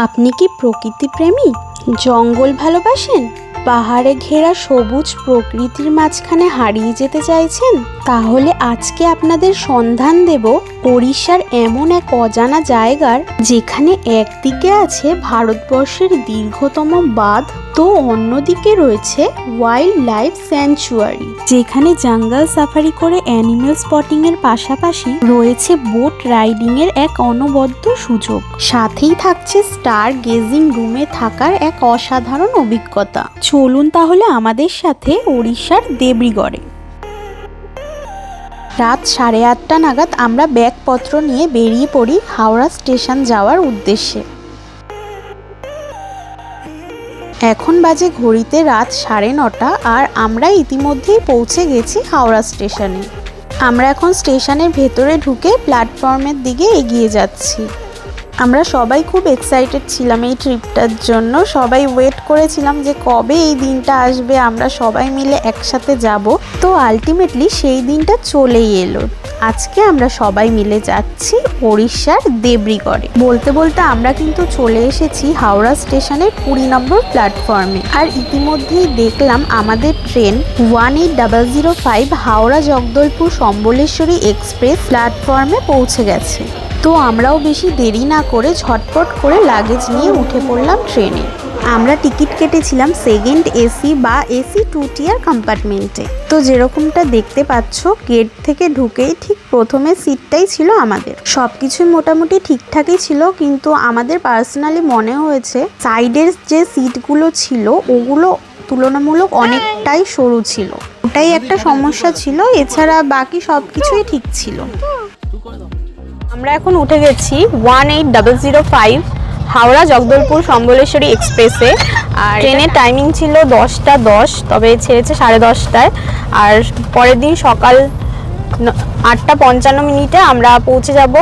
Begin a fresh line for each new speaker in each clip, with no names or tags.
আপনি কি প্রকৃতি প্রেমী? জঙ্গল ভালোবাসেন? পাহাড়ে ঘেরা সবুজ প্রকৃতির মাঝখানে হারিয়ে যেতে চাইছেন? তাহলে আজকে আপনাদের সন্ধান দেব ওড়িশার এমন এক অজানা জায়গার, যেখানে একদিকে আছে ভারতবর্ষের দীর্ঘতম বাঁধ তো অন্যদিকে রয়েছে ওয়াইল্ড লাইফ স্যাংচুয়ারি যেখানে জঙ্গল সাফারি করে অ্যানিমেল স্পটিং এর পাশাপাশি রয়েছে বোট রাইডিং এর এক অনবদ্য সুযোগ। সাথেই থাকছে স্টার গেজিং রুমে থাকার এক অসাধারণ অভিজ্ঞতা। চলুন তাহলে আমাদের সাথে ওড়িশার দেবরিগড়ে রাত সাড়ে আটটা নাগাদ আমরা ব্যাগপত্র নিয়ে বেরিয়ে পড়ি হাওড়া স্টেশন যাওয়ার উদ্দেশ্যে। এখন বাজে ঘড়িতে রাত সাড়ে নটা আর আমরা ইতিমধ্যেই পৌঁছে গেছি হাওড়া স্টেশনে। আমরা এখন স্টেশনের ভেতরে ঢুকে প্ল্যাটফর্মের দিকে এগিয়ে যাচ্ছি। আমরা সবাই খুব এক্সাইটেড ছিলাম এই ট্রিপটার জন্য। সবাই ওয়েট করেছিলাম যে কবে এই দিনটা আসবে, আমরা সবাই মিলে একসাথে যাব। তো আলটিমেটলি সেই দিনটা চলেই এলো। আজকে আমরা সবাই মিলে যাচ্ছি ওড়িশার দেবরিগড়ে। বলতে বলতে আমরা কিন্তু চলে এসেছি হাওড়া স্টেশনের কুড়ি নম্বর প্ল্যাটফর্মে আর ইতিমধ্যেই দেখলাম আমাদের train one eight double zero five Howrah Jagdalpur Samaleswari express প্ল্যাটফর্মে পৌঁছে গেছে। তো আমরাও বেশি দেরি না করে ঝটপট করে লাগেজ নিয়ে উঠে পড়লাম ট্রেনে আমরা টিকিট কেটেছিলাম সেকেন্ড এসি বা এসি টু টিয়ার কম্পার্টমেন্টে তো যেরকমটা দেখতে পাচ্ছ গেট থেকে ঢুকেই ঠিক প্রথমে সিটটাই ছিল আমাদের। সব কিছুই মোটামুটি ঠিকঠাকই ছিল, কিন্তু আমাদের পার্সোনালি মনে হয়েছে সাইডের যে সিটগুলো ছিল, ওগুলো তুলনামূলক অনেকটাই সরু ছিল। ওটাই একটা সমস্যা ছিল, এছাড়া বাকি সব কিছুই ঠিক ছিল। আমরা এখন উঠে গেছি one eight double zero five Howrah Jagdalpur Samaleswari এক্সপ্রেসে আর ট্রেনের টাইমিং ছিল দশটা দশ তবে ছেড়েছে সাড়ে দশটায়। আর পরের দিন সকাল আটটা পঞ্চান্ন মিনিটে আমরা পৌঁছে যাব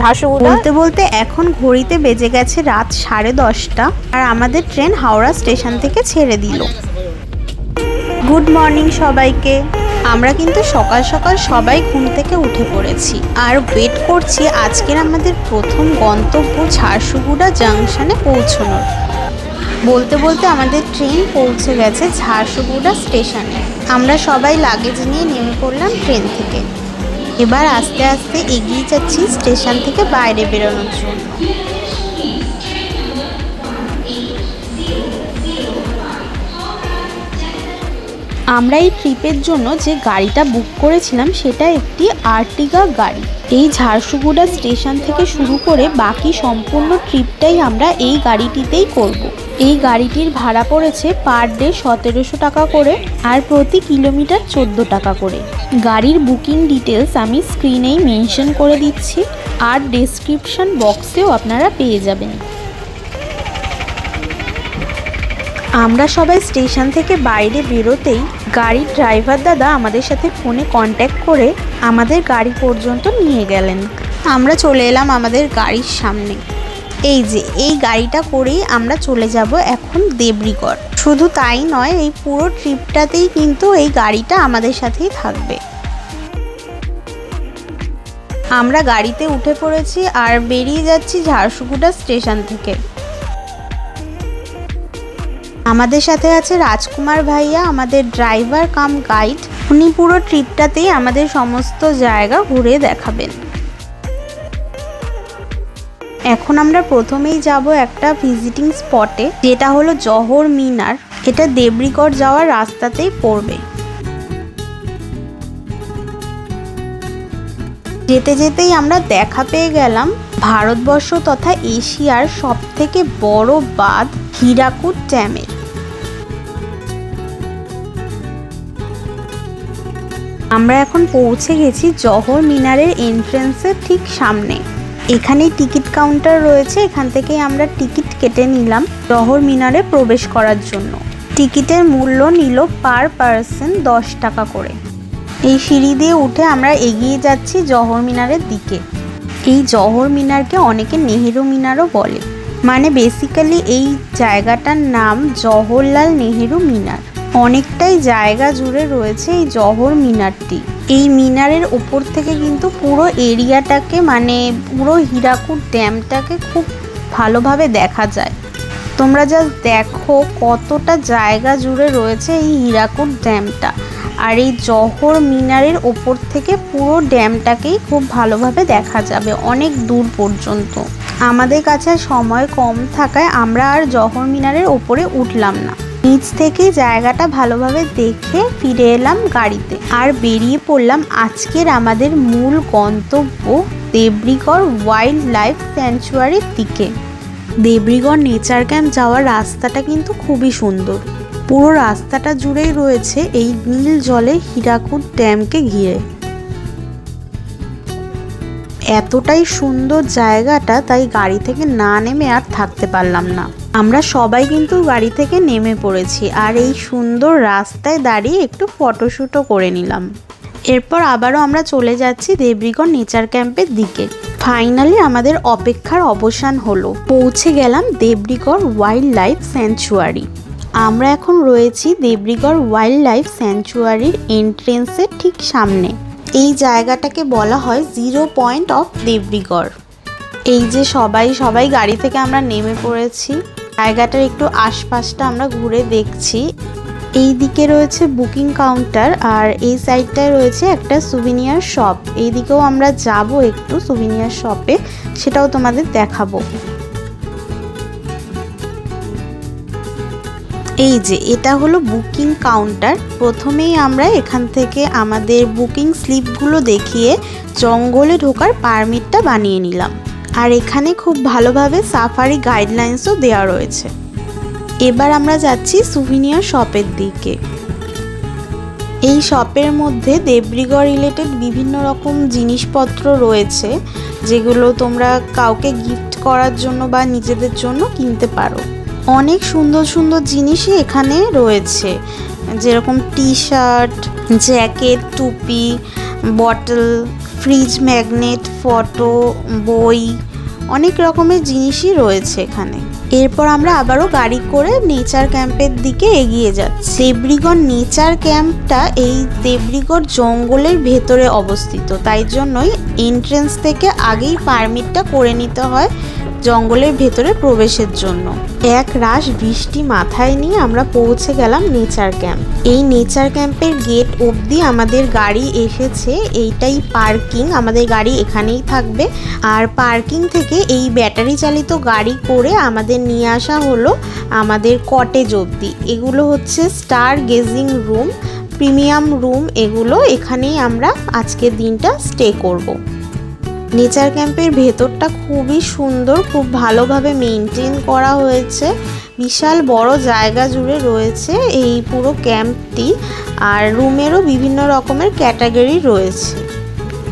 ঝাড়সুগুড়া বলতে বলতে এখন ঘড়িতে বেজে গেছে রাত সাড়ে দশটা আর আমাদের ট্রেন হাওড়া স্টেশন থেকে ছেড়ে দিল। গুড মর্নিং সবাইকে। আমরা কিন্তু সকাল সকাল সবাই ঘুম থেকে উঠে পড়েছি। আর ওয়েট করছি আজকের আমাদের প্রথম গন্তব্য ঝাড়সুগুড়া জাংশনে পৌঁছানোর। বলতে বলতে আমাদের ট্রেন পৌঁছে গেছে ঝাড়সুগুড়া স্টেশনে আমরা সবাই লাগেজ নিয়ে নেমে পড়লাম ট্রেন থেকে। এবার আস্তে আস্তে এগিয়ে যাচ্ছি স্টেশন থেকে বাইরে বেরোনোর জন্য। আমরা এই ট্রিপের জন্য যে গাড়িটা বুক করেছিলাম সেটা একটি আর্টিগা গাড়ি। এই ঝাড়সুগুড়া স্টেশন থেকে শুরু করে বাকি সম্পূর্ণ ট্রিপটাই আমরা এই গাড়িটিতেই করব। এই গাড়িটির ভাড়া পড়েছে পার ডে সতেরোশো টাকা করে আর প্রতি কিলোমিটার চোদ্দ টাকা করে। গাড়ির বুকিং ডিটেলস আমি স্ক্রিনেই মেনশন করে দিচ্ছি। আর ডেসক্রিপশন বক্সেও আপনারা পেয়ে যাবেন। আমরা সবাই স্টেশন থেকে বাইরে বেরোতেই গাড়ির ড্রাইভার দাদা আমাদের সাথে ফোনে কন্ট্যাক্ট করে আমাদের গাড়ি পর্যন্ত নিয়ে গেলেন। আমরা চলে এলাম আমাদের গাড়ির সামনে। এই যে, এই গাড়িটা করেই আমরা চলে যাব এখন দেবরিগড়। শুধু তাই নয়, এই পুরো ট্রিপটাতেই কিন্তু এই গাড়িটা আমাদের সাথেই থাকবে। আমরা গাড়িতে উঠে পড়েছি আর বেরিয়ে যাচ্ছি ঝাড়সুগুড়া স্টেশন থেকে। আমাদের সাথে আছে রাজকুমার ভাইয়া, আমাদের ড্রাইভার কাম গাইড। উনি পুরো ট্রিপটাতেই আমাদের সমস্ত জায়গা ঘুরে দেখাবেন। এখন আমরা প্রথমেই যাব একটা ভিজিটিং স্পটে, যেটা হলো জহর মিনার। এটা দেবরিগড় যাওয়ার রাস্তাতেই পড়বে। যেতে যেতেই আমরা দেখা পেয়ে গেলাম ভারতবর্ষ তথা এশিয়ার সব থেকে বড় বাঁধ হীরাকুদ ড্যামের আমরা এখন পৌঁছে গেছি জহর মিনারের এন্ট্রেন্সের ঠিক সামনে। এখানে টিকিট কাউন্টার রয়েছে, এখান থেকেই আমরা টিকিট কেটে নিলাম জহর মিনারে প্রবেশ করার জন্য। টিকিটের মূল্য নিল পার পার্সন দশ টাকা করে। এই সিঁড়ি দিয়ে উঠে আমরা এগিয়ে যাচ্ছি জহর মিনারের দিকে। এই জহর মিনারকে অনেকে নেহেরু মিনারও বলে। মানে বেসিক্যালি এই জায়গাটার নাম জওহরলাল নেহেরু মিনার। অনেকটাই জায়গা জুড়ে রয়েছে এই জহর মিনারটি। এই মিনারের ওপর থেকে কিন্তু পুরো এরিয়াটাকে মানে পুরো হীরাকুদ ড্যামটাকে খুব ভালোভাবে দেখা যায়। তোমরা জাস্ট দেখো কতটা জায়গা জুড়ে রয়েছে এই হীরাকুদ ড্যামটা। আর এই জহর মিনারের ওপর থেকে পুরো ড্যামটাকেই খুব ভালোভাবে দেখা যাবে অনেক দূর পর্যন্ত। আমাদের কাছে সময় কম থাকায় আমরা আর জহর মিনারের ওপরে উঠলাম না। নিচ থেকে জায়গাটা ভালোভাবে দেখে ফিরে এলাম গাড়িতে। আর বেরিয়ে পড়লাম আজকের আমাদের মূল গন্তব্য দেবরিগড় ওয়াইল্ড লাইফ স্যাঞ্চুয়ারির দিকে। দেবরিগড় নেচার ক্যাম্প যাওয়ার রাস্তাটা কিন্তু খুবই সুন্দর। পুরো রাস্তাটা জুড়েই রয়েছে এই নীল জলে হীরাকুদ ড্যামকে ঘিরে। এতটাই সুন্দর জায়গাটা, তাই গাড়ি থেকে না নেমে আর থাকতে পারলাম না। আমরা সবাই কিন্তু গাড়ি থেকে নেমে পড়েছি আর এই সুন্দর রাস্তায় দাঁড়িয়ে একটু ফটোশ্যুটও করে নিলাম। এরপর আবারও আমরা চলে যাচ্ছি দেবরিগড় নেচার ক্যাম্পের দিকে। ফাইনালি আমাদের অপেক্ষার অবসান হলো। পৌঁছে গেলাম দেবরিগড় ওয়াইল্ড লাইফ স্যাঞ্চুয়ারি। আমরা এখন রয়েছি দেবরিগড় ওয়াইল্ড লাইফ স্যাঞ্চুয়ারির এন্ট্রেন্সের ঠিক সামনে। এই জায়গাটাকে বলা হয় জিরো পয়েন্ট অফ দেবরিগড়। এই যে সবাই সবাই গাড়ি থেকে আমরা নেমে পড়েছি, জায়গাটার একটু আশপাশটা আমরা ঘুরে দেখছি। এই দিকে রয়েছে বুকিং কাউন্টার আর এই সাইডটায় রয়েছে একটা সুভিনিয়ার শপ এই দিকেও আমরা যাব একটু সুভিনিয়ার শপে সেটাও তোমাদের দেখাবো। এই যে, এটা হলো বুকিং কাউন্টার। প্রথমেই আমরা এখান থেকে আমাদের বুকিং স্লিপগুলো দেখিয়ে জঙ্গলে ঢোকার পারমিটটা বানিয়ে নিলাম। আর এখানে খুব ভালোভাবে সাফারি গাইডলাইন্সও দেওয়া রয়েছে। এবার আমরা যাচ্ছি সুভিনিয়ার শপের দিকে। এই শপের মধ্যে দেবরিগড় রিলেটেড বিভিন্ন রকম জিনিসপত্র রয়েছে, যেগুলো তোমরা কাউকে গিফট করার জন্য বা নিজেদের জন্য কিনতে পারো। অনেক সুন্দর সুন্দর জিনিসই এখানে রয়েছে। যেরকম টি শার্ট জ্যাকেট, টুপি, বটল, ফ্রিজ ম্যাগনেট, ফটো, বই, অনেক রকমের জিনিসই রয়েছে এখানে। এরপর আমরা আবারও গাড়ি করে নেচার ক্যাম্পের দিকে এগিয়ে যাচ্ছি। দেবরিগড় নেচার ক্যাম্পটা এই দেবরিগড় জঙ্গলের ভেতরে অবস্থিত। তাই জন্যই এন্ট্রেন্স থেকে আগেই পারমিটটা করে নিতে হয় জঙ্গলের ভেতরে প্রবেশের জন্য। এক রাশ বৃষ্টি মাথায় নিয়ে আমরা পৌঁছে গেলাম নেচার ক্যাম্প। এই নেচার ক্যাম্পের গেট অবধি আমাদের গাড়ি এসেছে, এইটাই পার্কিং। আমাদের গাড়ি এখানেই থাকবে। আর পার্কিং থেকে এই ব্যাটারি চালিত গাড়ি করে আমাদের নিয়ে আসা হলো আমাদের কটেজ অবধি। এগুলো হচ্ছে star gazing room, premium room. এগুলো এখানেই আমরা আজকের দিনটা স্টে করব। নেচার ক্যাম্পের ভেতরটা খুবই সুন্দর, খুব ভালোভাবে মেনটেন করা হয়েছে। বিশাল বড় জায়গা জুড়ে রয়েছে এই পুরো ক্যাম্পটি আর রুমেরও বিভিন্ন রকমের ক্যাটাগরি রয়েছে।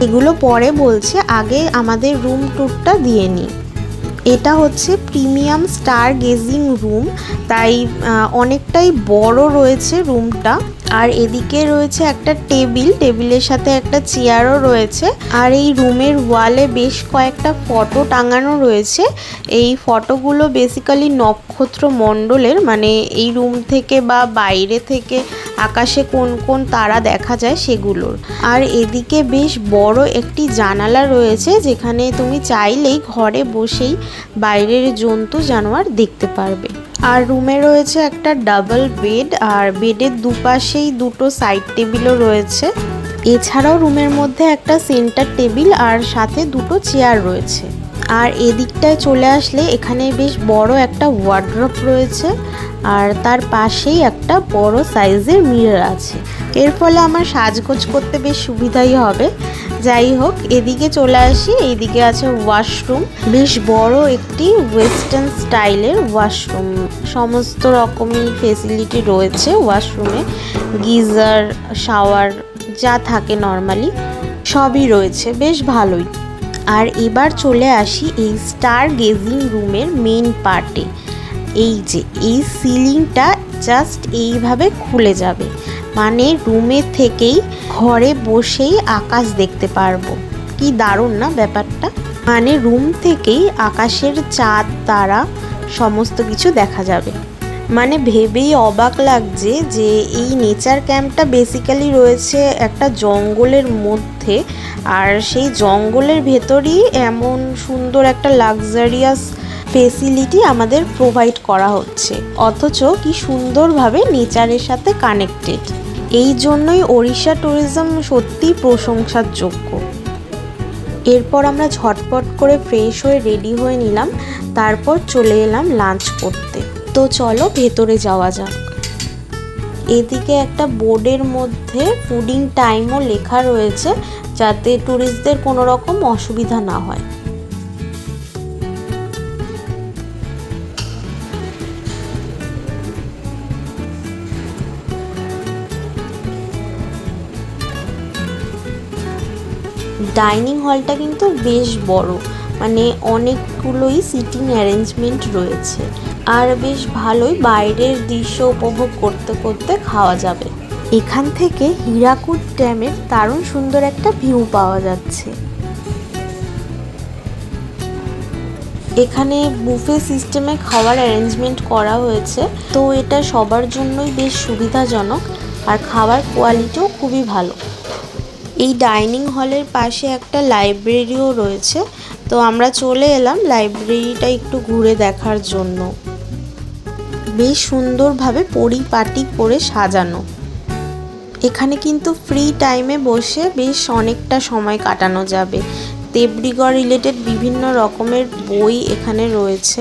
এগুলো পরে বলছে, আগে আমাদের রুম ট্যুরটা দিয়ে নিই। এটা হচ্ছে প্রিমিয়াম স্টার গেজিং রুম, তাই অনেকটাই বড় রয়েছে রুমটা। আর এদিকে রয়েছে একটা টেবিল, টেবিলের সাথে একটা চেয়ারও রয়েছে। আর এই রুমের ওয়ালে বেশ কয়েকটা ফটো টাঙানো রয়েছে। এই ফটোগুলো বেসিক্যালি নক্ষত্র মণ্ডলের মানে এই রুম থেকে বা বাইরে থেকে আকাশে কোন কোন তারা দেখা যায় সেগুলোর। আর এদিকে বেশ বড় একটি জানালা রয়েছে, যেখানে তুমি চাইলেই ঘরে বসেই বাইরের জন্তু জানোয়ার দেখতে পারবে। আর রুমে রয়েছে একটা ডাবল বেড, আর বেডের দুপাশেই দুটো সাইড টেবিলও রয়েছে। এছাড়াও রুমের মধ্যে একটা সেন্টার টেবিল আর সাথে দুটো চেয়ার রয়েছে। আর এদিকটায় চলে আসলে এখানে বেশ বড় একটা ওয়ার্ড্রপ রয়েছে। আর তার পাশেই একটা বড় সাইজের মিরর আছে। এর ফলে আমার সাজগোজ করতে বেশ সুবিধাই হবে। যাই হোক, এদিকে চলে আসি, এইদিকে আছে ওয়াশরুম বেশ বড় একটি ওয়েস্টার্ন স্টাইলের ওয়াশরুম সমস্ত রকমই ফেসিলিটি রয়েছে ওয়াশরুমে গিজার শাওয়ার যা থাকে নর্মালি সবই রয়েছে। বেশ ভালোই। আর এবার চলে আসি এই স্টার গেজিং রুমের মেন পার্টে। এই যে, এই সিলিংটা জাস্ট এইভাবে খুলে যাবে। মানে রুমে থেকেই ঘরে বসেই আকাশ দেখতে পারব। কি দারুণ না ব্যাপারটা? মানে রুম থেকেই আকাশের চাঁদ, তারা, সমস্ত কিছু দেখা যাবে। মানে ভেবেই অবাক লাগছে যে এই নেচার ক্যাম্পটা বেসিক্যালি রয়েছে একটা জঙ্গলের মধ্যে। আর সেই জঙ্গলের ভেতরই এমন সুন্দর একটা লাক্সারিয়াস ফেসিলিটি আমাদের প্রোভাইড করা হচ্ছে। অথচ কি সুন্দরভাবে নেচারের সাথে কানেক্টেড এই জন্যই ওড়িশা ট্যুরিজম সত্যিই প্রশংসার যোগ্য এরপর আমরা ঝটপট করে ফ্রেশ হয়ে রেডি হয়ে নিলাম। তারপর চলে এলাম লাঞ্চ করতে। তো চলো ভেতরে যাওয়া যাক। এদিকে একটা বোর্ডের মধ্যে ফুডিং টাইমও লেখা রয়েছে যাতে ট্যুরিস্টদের কোনো রকম অসুবিধা না হয়। ডাইনিং হলটা কিন্তু বেশ বড় মানে অনেকগুলোই সিটিং অ্যারেঞ্জমেন্ট রয়েছে। আর বেশ ভালোই বাইরের দৃশ্য উপভোগ করতে করতে খাওয়া যাবে। এখান থেকে হীরাকুদ ড্যামের দারুণ সুন্দর একটা ভিউ পাওয়া যাচ্ছে। এখানে বুফে সিস্টেমে খাওয়ার অ্যারেঞ্জমেন্ট করা হয়েছে। তো এটা সবার জন্যই বেশ সুবিধাজনক আর খাবার কোয়ালিটিও খুবই ভালো। এই ডাইনিং হলের পাশে একটা লাইব্রেরিও রয়েছে। তো আমরা চলে এলাম লাইব্রেরিটা একটু ঘুরে দেখার জন্য। বেশ সুন্দরভাবে পরিপাটি করে সাজানো। এখানে কিন্তু ফ্রি টাইমে বসে বেশ অনেকটা সময় কাটানো যাবে। দেবরিগড় রিলেটেড বিভিন্ন রকমের বই এখানে রয়েছে,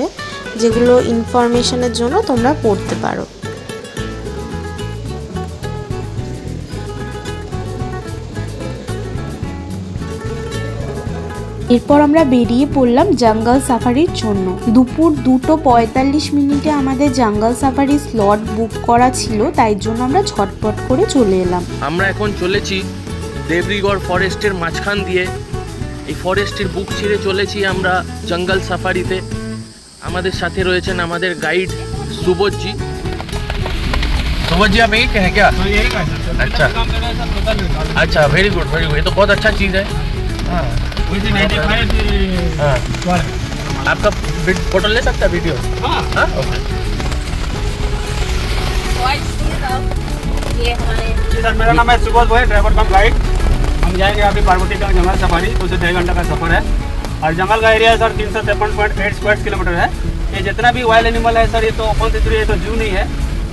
যেগুলো ইনফরমেশনের জন্য তোমরা পড়তে পারো।
এরপর আমরা বেরিয়ে পড়লাম জঙ্গল সাফারির জন্য দুপুর দুটো পঁয়তাল্লিশ মিনিটে আমাদের জঙ্গল সাফারির স্লট বুক করা ছিল তাই জন্য আমরা ঝটপট করে চলে এলাম
আমরা এখন চলেছি দেবরিগড় ফরেস্টের মাঝখান দিয়ে এই ফরেস্টের বুক ছিঁড়ে চলেছি আমরা জঙ্গল সাফারিতে আমাদের সাথে রয়েছেন আমাদের গাইড সুবোধজি सुबह जी आप यही हैं क्या अच्छा अच्छा वेरी गुड वेरी गुड ये तो बहुत अच्छा चीज़ है हाँ हाँ आपका फ़ोटो ले सकता है वीडियो हाँ। ओके
जी सर मेरा नाम है सुबोध भाई ड्राइवर कम गाइड हम जाएँगे अभी पार्वती का जंगल सफारी दो से ढाई घंटा का सफ़र है। और जंगल का एरिया है सर तीन सौ तिरपन पॉइंट एट स्क्वायर किलोमीटर है। ये जितना भी वाइल्ड एनिमल है सर ये तो ओपन से ये तो जू नहीं है।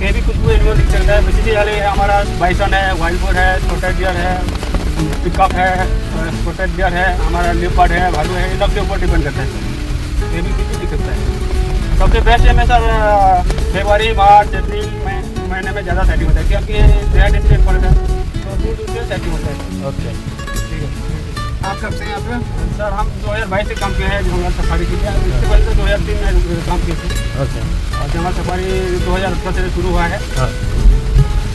ये भी कुछ भी एनिमल दिख सकता है। बेसिकली हमारा बाइसन है वाइल्ड बोर है छोटा डियर है। पिकअप है स्पोटेड डियर है हमारा लिपर्ड है भालू है इन सब के ऊपर डिपेंड करता है। ये भी किसी भी दिख सकता है। सबसे बेस्ट है में सर फेबररी मार्च अप्रैल में महीने में ज़्यादा सेटिंग होता है क्योंकि तेरह दिन से पड़ता है। तो दूर दूर से सेटिंग होता है।
ओके
ठीक है। आप कब से हैं आप सर हम दो हज़ार बाईस से काम किए हैं जंगल सफारी के लिए। इससे पहले तो दो हज़ार तीन में काम किए थे।
ओके
और जंगल सफारी दो हज़ार अठारह से शुरू हुआ है।
हाँ।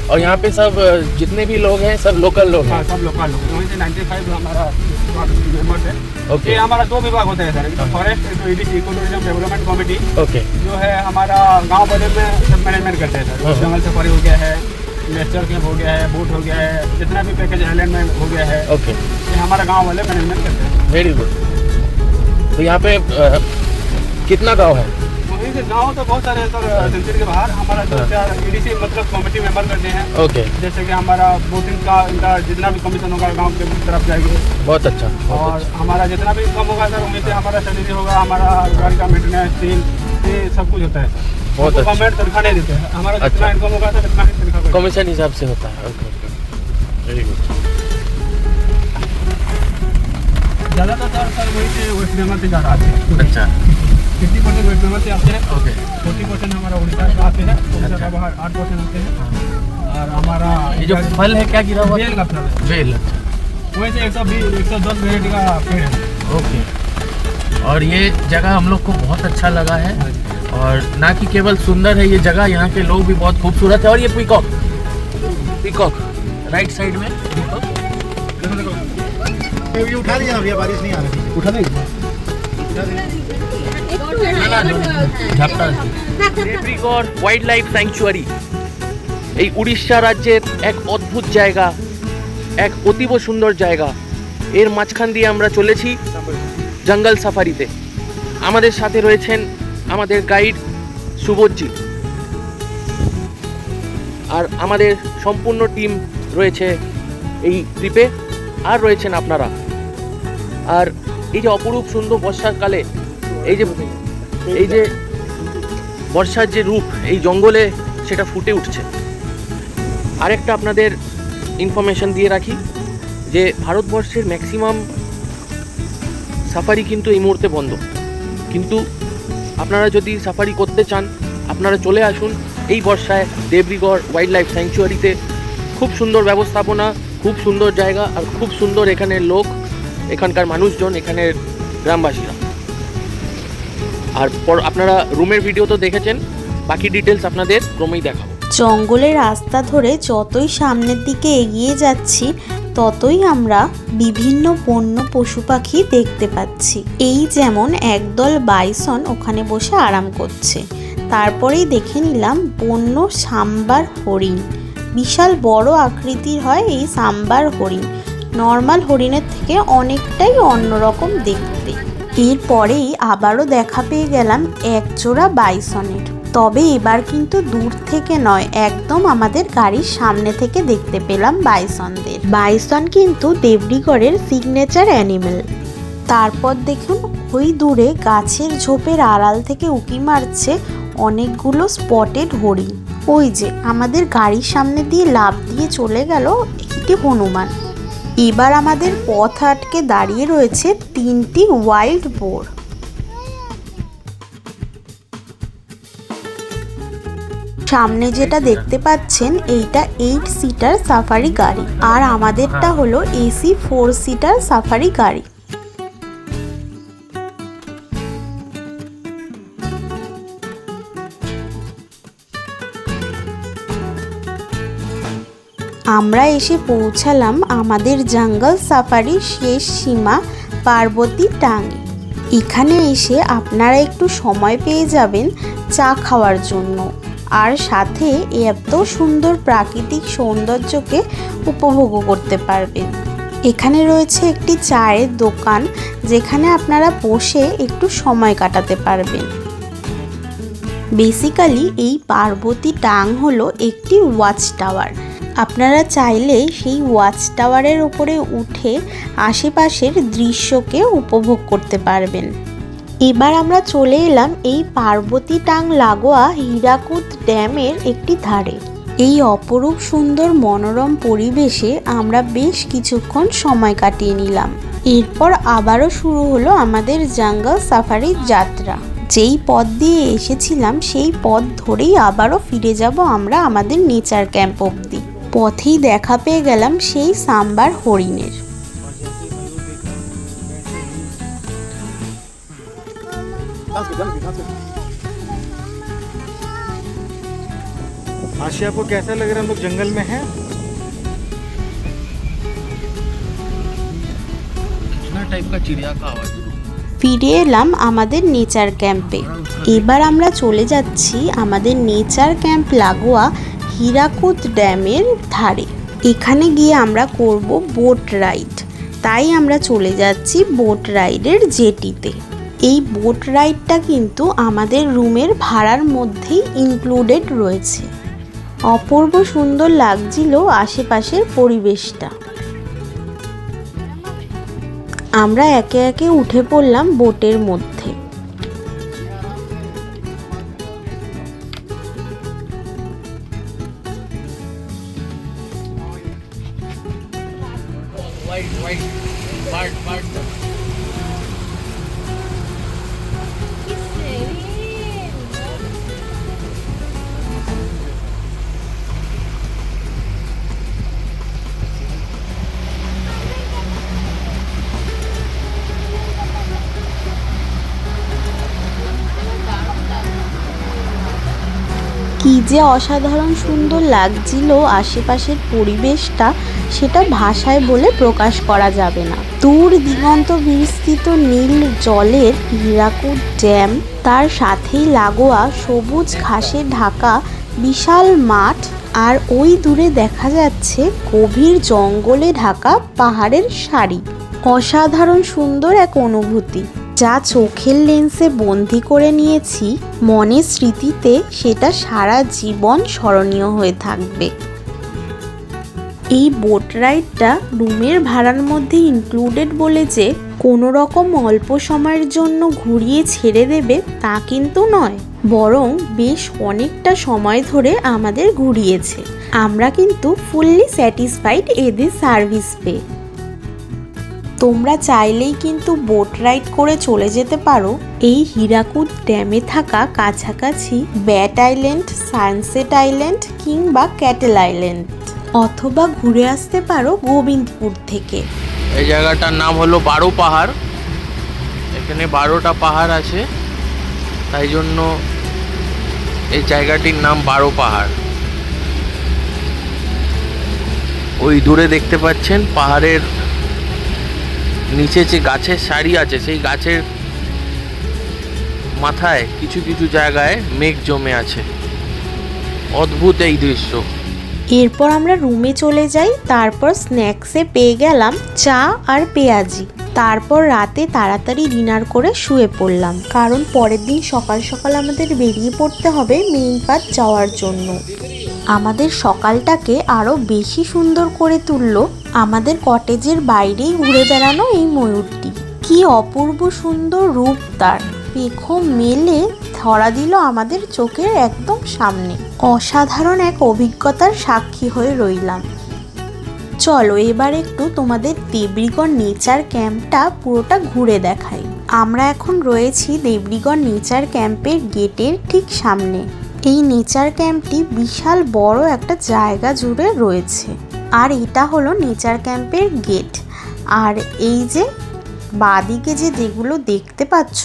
और यहाँ पे सब जितने भी लोग हैं सब लोकल लोग
हाँ।
हैं
सब लोकल लोग वहीं से नाइन्टी फाइव हमारा मेंबर्स है।
ओके
हमारा दो विभाग होते हैं sir. Forest eco tourism development committee
okay
जो है हमारा गाँव बदल में सब मैनेजमेंट करते हैं। सर। जंगल सफारी हो गया है नेचर कैंप हो गया है बोट हो गया है जितना भी पैकेज आइलैंड में हो गया है
ओके
ये हमारा गाँव वाले मैनेजमेंट करते हैं।
वेरी गुड तो यहाँ पे कितना गाँव है?
से गाँव तो बहुत सारे हैं सर सिलसिल के बाहर हमारा दो
हाँ।
ईडीसी मतलब कमेटी मेंबर करते हैं
ओके
जैसे कि हमारा बोटिंग का इनका जितना भी कमीशन होगा गाँव के तरफ़ जाएँगे।
बहुत अच्छा बहुत
और
अच्छा।
हमारा जितना भी इनकम होगा सर वहीं से हमारा सैलरी होगा हमारा गाड़ी का मेंटेनेंस तेल ये सब कुछ होता है।
बहुत अच्छा।
गवर्नमेंट तनख्वाह नहीं देते। हैं हमारा जितना
अच्छा।
इनकम होगा सर इतना ही तनख्वाह
कमीशन हिसाब से होता है ओके वेरी गुड
ज़्यादातर सर वही से वेस्ट बंगाल से ज़्यादा आते हैं।
अच्छा।
फिफ्टी परसेंट वेस्ट बंगाल से आते हैं
ओके
फोर्टी परसेंट हमारा उड़ीसा से आते हैं उड़ीसा का बाहर आठ परसेंट आते हैं। और हमारा
ये जो फल है क्या गिरा हुआ?
बेल का फल है।
बेल।
वहीं से एक सौ बीस एक सौ दस वेराइटी का पेड़ है।
ओके और ये जगह हम लोग को बहुत अच्छा लगा है। और ना कि केवल सुंदर है ये जगह यहाँ के लोग भी बहुत खूबसूरत है। और ये पिकॉक पिकॉक राइट साइड में। पिकॉक
ये उठा लिया भैया बारिश नहीं आ रही।
उठा देंगे
ওয়াইল্ড লাইফ স্যাংচুয়ারি এই উড়িষ্যা রাজ্যের এক অদ্ভুত জায়গা, এক অতীব সুন্দর জায়গা। এর মাঝখান দিয়ে আমরা চলেছি জঙ্গল সাফারিতে। আমাদের সাথে রয়েছেন আমাদের গাইড সুবোধজি আর আমাদের সম্পূর্ণ টিম রয়েছে এই ট্রিপে আর রয়েছেন আপনারা। আর এই যে অপরূপ সুন্দর বর্ষাকালে এই যে এই যে বর্ষার যে রূপ, এই জঙ্গলে সেটা ফুটে উঠছে। আরেকটা আপনাদের ইনফরমেশন দিয়ে রাখি যে, ভারতবর্ষের ম্যাক্সিমাম সাফারি কিন্তু এই মুহূর্তে বন্ধ। কিন্তু আপনারা যদি সাফারি করতে চান, আপনারা চলে আসুন এই বর্ষায় দেবরিগড় ওয়াইল্ড লাইফ স্যাংচুয়ারিতে খুব সুন্দর ব্যবস্থাপনা, খুব সুন্দর জায়গা আর খুব সুন্দর এখানের লোক, এখানকার মানুষজন, এখানের গ্রামবাসীরা। আর পর আপনারা রুমের ভিডিও তো দেখেছেন, বাকি ডিটেলস আপনাদের ক্রমেই দেখাবো।
জঙ্গলের রাস্তা ধরে যতই সামনের দিকে এগিয়ে যাচ্ছি, ততই আমরা বিভিন্ন বন্য পশু পাখি দেখতে পাচ্ছি। এই যেমন একদল বাইসন ওখানে বসে আরাম করছে। তারপরেই দেখে নিলাম বন্য সাম্বার হরিণ। বিশাল বড় আকৃতির হয় এই সাম্বার হরিণ। নর্মাল হরিণের থেকে অনেকটাই অন্যরকম দেখতে। এরপরেই আবারও দেখা পেয়ে গেলাম এক একজোড়া বাইসনের। তবে এবার কিন্তু দূর থেকে নয়, একদম আমাদের গাড়ির সামনে থেকে দেখতে পেলাম বাইসনদের। বাইসন কিন্তু দেবডিগড়ের সিগনেচার অ্যানিমেল তারপর দেখুন, ওই দূরে গাছের ঝোপের আড়াল থেকে উকি মারছে অনেকগুলো স্পটেড হরিণ। ওই যে, আমাদের গাড়ির সামনে দিয়ে লাভ দিয়ে চলে গেল একটি হনুমান। এবার আমাদের পথ আটকে দাঁড়িয়ে রয়েছে তিনটি ওয়াইল্ড বোর সামনে যেটা দেখতে পাচ্ছেন, এইটা এইট সিটার সাফারি গাড়ি। আর আমাদেরটা হলো এসি ফোর সিটার সাফারি গাড়ি। আমরা এসে পৌঁছালাম আমাদের জঙ্গল সাফারির শেষ সীমা, পার্বতী টাঙ্গে এখানে এসে আপনারা একটু সময় পেয়ে যাবেন চা খাওয়ার জন্য। আর সাথে এত সুন্দর প্রাকৃতিক সৌন্দর্যকে উপভোগও করতে পারবেন। এখানে রয়েছে একটি চায়ের দোকান, যেখানে আপনারা বসে একটু সময় কাটাতে পারবেন। বেসিক্যালি এই পার্বতী টাং হলো একটি ওয়াচ টাওয়ার আপনারা চাইলে সেই ওয়াচ টাওয়ারের উপরে উঠে আশেপাশের দৃশ্যকে উপভোগ করতে পারবেন। এবার আমরা চলে এলাম এই পার্বতী টাং লাগোয়া হীরাকুদ ড্যামের একটি ধারে। এই অপরূপ সুন্দর মনোরম পরিবেশে আমরা বেশ কিছুক্ষণ সময় কাটিয়ে নিলাম। এরপর আবারও শুরু হলো আমাদের জঙ্গল সাফারির যাত্রা। যেই পথ দিয়ে এসেছিলাম, সেই পথ ধরেই আবারও ফিরে যাব আমরা আমাদের নেচার ক্যাম্প অবধি। পথেই দেখা পেয়ে গেলাম সেই সাম্বার হরিণের
आशिया आपको कैसा लग रहा है हम लोग जंगल में हैं
कितना टाइप का चिड़िया का आवाज
ফিরে এলাম আমাদের নেচার ক্যাম্পে এবার আমরা চলে যাচ্ছি আমাদের নেচার ক্যাম্প লাগোয়া হীরাকুদ ড্যামের ধারে। এখানে গিয়ে আমরা করব বোট রাইড। তাই আমরা চলে যাচ্ছি বোট রাইডের জেটিতে। এই বোট রাইডটা কিন্তু আমাদের রুমের ভাড়ার মধ্যেই ইনক্লুডেড রয়েছে। অপূর্ব সুন্দর লাগছিল আশেপাশের পরিবেশটা। আমরা একে একে উঠে পড়লাম বোটের মধ্যে। কি যে অসাধারণ সুন্দর লাগছিল আশেপাশের পরিবেশটা, সেটা ভাষায় বলে প্রকাশ করা যাবে না। দূর দিগন্ত বিস্তৃত নীল জলের হীরাকুদ ড্যাম, তার সাথেই লাগোয়া সবুজ ঘাসে ঢাকা, বিশাল মাঠ, আর ওই দূরে দেখা যাচ্ছে গভীর জঙ্গলে ঢাকা পাহাড়ের সারি। অসাধারণ সুন্দর এক অনুভূতি। যা চোখের লেন্সে বন্দি করে নিয়েছি মনের স্মৃতিতে সেটা সারা জীবন স্মরণীয় হয়ে থাকবে। এই বোট রাইডটা রুমের ভাড়ার মধ্যে ইনক্লুডেড বলে যে কোনো রকম অল্প সময়ের জন্য ঘুরিয়ে ছেড়ে দেবে তা কিন্তু নয়, বরং বেশ অনেকটা সময় ধরে আমাদের ঘুরিয়েছে। আমরা কিন্তু ফুললি স্যাটিসফাইড এদের সার্ভিস পেয়ে। তোমরা চাইলেই কিন্তু বোট রাইড করে চলে যেতে পারো। এই হীরাকুদ ড্যামে থাকা কাছাকাছি ব্যাট আইল্যান্ড, সানসেট আইল্যান্ড কিংবা ক্যাটেল আইল্যান্ড। অথবা ঘুরে আসতে পারো গোবিন্দপুর থেকে।
এই জায়গাটার নাম হলো বারো পাহাড়। এখানে বারোটা পাহাড় আছে। তাই জন্য এই জায়গাটির নাম বারো পাহাড়। ওই দূরে দেখতে পাচ্ছেন পাহাড়ের নিচে যে গাছের সারি আছে, সেই গাছের মাথায় কিছু কিছু জায়গায় মেঘ জমে আছে। অদ্ভুত এই দৃশ্য।
এরপর আমরা রুমে চলে যাই, তারপর স্ন্যাক্সে পেয়ে গেলাম চা আর পেঁয়াজি। তারপর রাতে তাড়াতাড়ি ডিনার করে শুয়ে পড়লাম, কারণ পরের দিন সকাল সকাল আমাদের বেরিয়ে পড়তে হবে মেইন পাথ যাওয়ার জন্য। আমাদের সকালটাকে আরও বেশি সুন্দর করে তুলল আমাদের কটেজের বাইরেই ঘুরে বেড়ানো এই ময়ূরটি। কি অপূর্ব সুন্দর রূপ তার। পেখম মেলে ধরা দিল আমাদের চোখের একদম সামনে। অসাধারণ এক অভিজ্ঞতার সাক্ষী হয়ে রইলাম। চলো এবার একটু তোমাদের দেবরিগড় নেচার ক্যাম্পটা পুরোটা ঘুরে দেখাই। আমরা এখন রয়েছি দেবরিগড় নেচার ক্যাম্পের গেটের ঠিক সামনে। এই নেচার ক্যাম্পটি বিশাল বড় একটা জায়গা জুড়ে রয়েছে। আর এটা হলো নেচার ক্যাম্পের গেট আর এই যে বাদিকে যে যেগুলো দেখতে পাচ্ছ,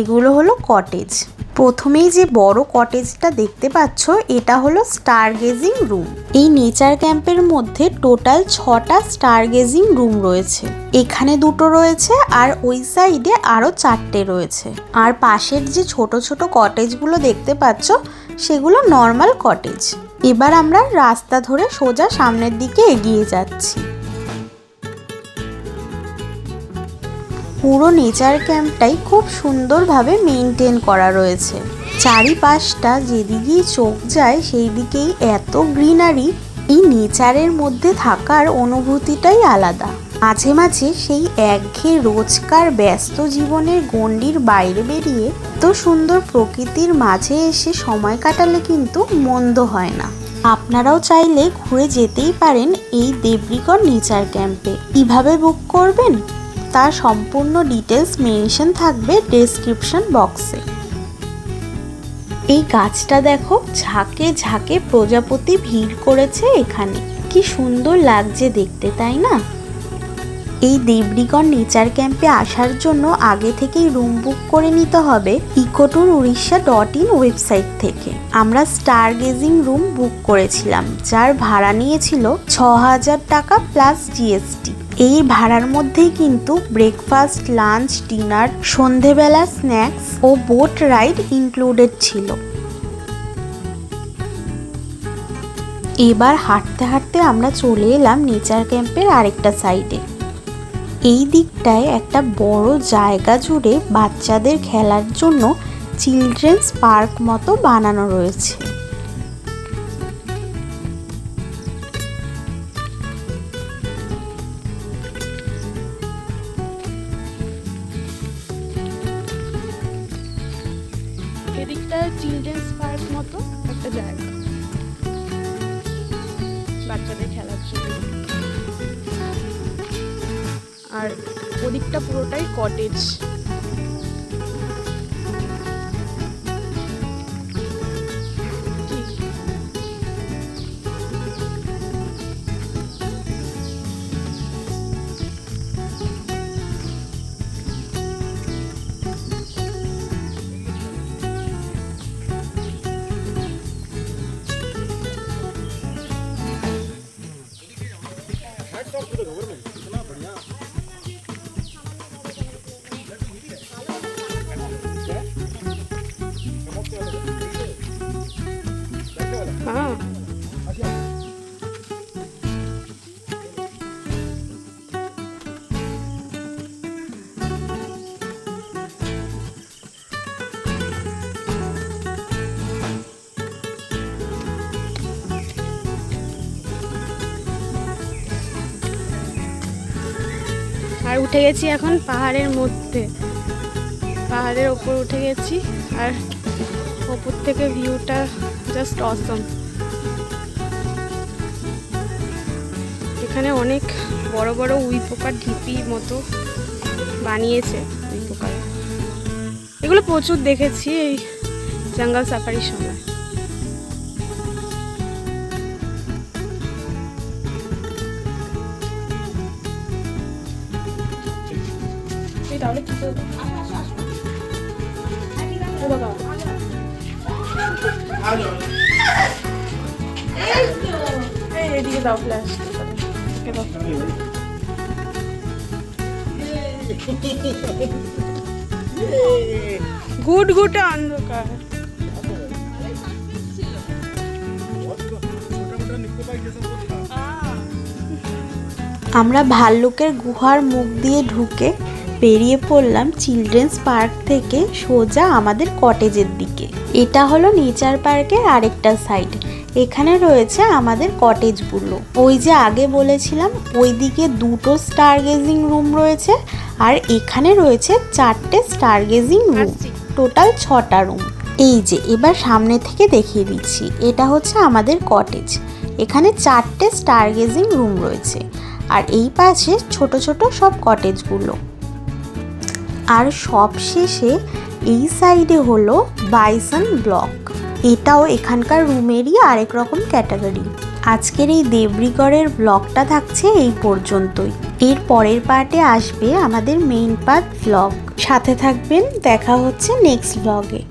এগুলো হলো কটেজ প্রথমেই যে বড় কটেজটা দেখতে পাচ্ছ, এটা হলো স্টার গেজিং রুম এই নেচার ক্যাম্পের মধ্যে টোটাল ছটা স্টার গেজিং রুম রয়েছে। এখানে দুটো রয়েছে আর ওই সাইডে আরও চারটে রয়েছে। আর পাশের যে ছোট ছোট কটেজগুলো দেখতে পাচ্ছ সেগুলো নর্মাল কটেজ এবার আমরা রাস্তা ধরে সোজা সামনের দিকে এগিয়ে যাচ্ছি। পুরো নেচার ক্যাম্পটাই খুব সুন্দরভাবে মেনটেন করা রয়েছে। চারিপাশটা যেদিকেই চোখ যায় সেই দিকেই এত গ্রিনারি এই নেচারের মধ্যে থাকার অনুভূতিটাই আলাদা। মাঝে মাঝে সেই একঘেয়ে রোজকার ব্যস্ত জীবনের গণ্ডির বাইরে বেরিয়ে তো সুন্দর প্রকৃতির মাঝে এসে সময় কাটালে কিন্তু মন্দ হয় না। আপনারাও চাইলে ঘুরে যেতেই পারেন এই দেবরিগড় নেচার ক্যাম্পে। কীভাবে বুক করবেন? তার সম্পূর্ণ ডিটেলস মেনশন থাকবে ডেসক্রিপশন বক্সে এই গাছটা দেখো, ঝাঁকে ঝাঁকে প্রজাপতি ভিড় করেছে এখানে। কি সুন্দর লাগছে দেখতে, তাই না? এই দেবরিগড় নেচার ক্যাম্পে আসার জন্য আগে থেকেই রুম বুক করে নিতে হবে ecotour Orissa dot in website থেকে। আমরা স্টার গেজিং রুম বুক করেছিলাম, যার ভাড়া নিয়েছিল ছ হাজার টাকা প্লাস জিএসটি এই ভাড়ার মধ্যেই কিন্তু ব্রেকফাস্ট লাঞ্চ ডিনার সন্ধেবেলা স্ন্যাক্স ও বোট রাইড ইনক্লুডেড ছিল। এবার হাঁটতে হাঁটতে আমরা চলে এলাম নেচার ক্যাম্পের আরেকটা সাইডে এই দিকটায় একটা বড় জায়গা জুড়ে বাচ্চাদের খেলার জন্য চিলড্রেন্স পার্ক মতো বানানো রয়েছে।
উঠে গেছি এখন পাহাড়ের মধ্যে। পাহাড়ের ওপর উঠে গেছি আর ওপর থেকে ভিউটা জাস্ট অসম এখানে অনেক বড় বড় উই পোকার ঢিপি মতো বানিয়েছে উই পোকার। এগুলো প্রচুর দেখেছি এই জঙ্গল সাফারির সময়। তাহলে কি করব? বাবা। গুটে অন্ধকার।
আমরা ভাল্লুকের গুহার মুখ দিয়ে ঢুকে বেরিয়ে পড়লাম চিলড্রেন্স পার্ক থেকে সোজা আমাদের কটেজের দিকে। এটা হলো নেচার পার্কের আরেকটা সাইড। এখানে রয়েছে আমাদের কটেজগুলো। ওই যে আগে বলেছিলাম ওইদিকে দুটো স্টার গেজিং রুম রয়েছে আর এখানে রয়েছে চারটে স্টার গেজিং রুম। টোটাল ছটা রুম। এই যে এবার সামনে থেকে দেখিয়ে দিচ্ছি। এটা হচ্ছে আমাদের কটেজ। এখানে চারটে স্টার গেজিং রুম রয়েছে। আর এই পাশে ছোট ছোট সব কটেজগুলো। আর সবশেষে এই সাইডে হলো বাইসন ব্লক এটাও এখানকার রুমেরই আরেক রকম ক্যাটাগরি আজকের এই দেবরিগড়ের ব্লকটা থাকছে এই পর্যন্তই। এর পরের পার্টে আসবে আমাদের মেইন পার্ট ব্লক সাথে থাকবেন, দেখা হচ্ছে নেক্সট ব্লগে